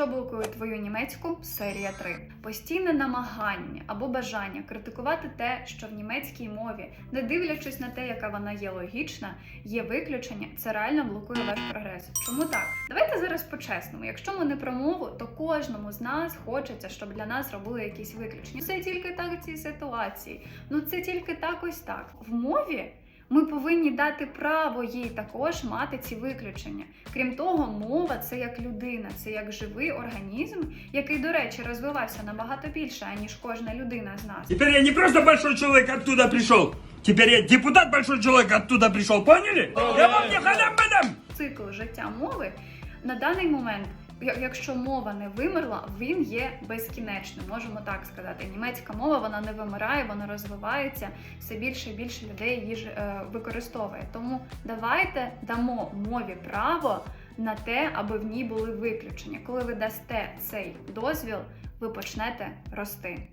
Що блокує твою німецьку? Серія 3. Постійне намагання або бажання критикувати те, що в німецькій мові, не дивлячись на те, яка вона є логічна, є виключення, це реально блокує ваш прогрес. Чому так? Давайте зараз по-чесному. Якщо ми не про мову, то кожному з нас хочеться, щоб для нас робили якісь виключення. Це тільки так в цій ситуації. Ну це тільки так ось так. В мові ми повинні дати право їй також мати ці виключення. Крім того, мова це як людина, це як живий організм, який, до речі, розвивався набагато більше, аніж кожна людина з нас. Теперь я не просто большой человек оттуда пришел. Теперь я депутат большой человек оттуда пришел. Поняли? Я вам не халям. Цикл життя мови на даний момент. Якщо мова не вимерла, він є безкінечним, можемо так сказати. Німецька мова вона не вимирає, вона розвивається. Все більше і більше людей її ж, е, використовує. Тому давайте дамо мові право на те, аби в ній були виключення. Коли ви дасте цей дозвіл, ви почнете рости.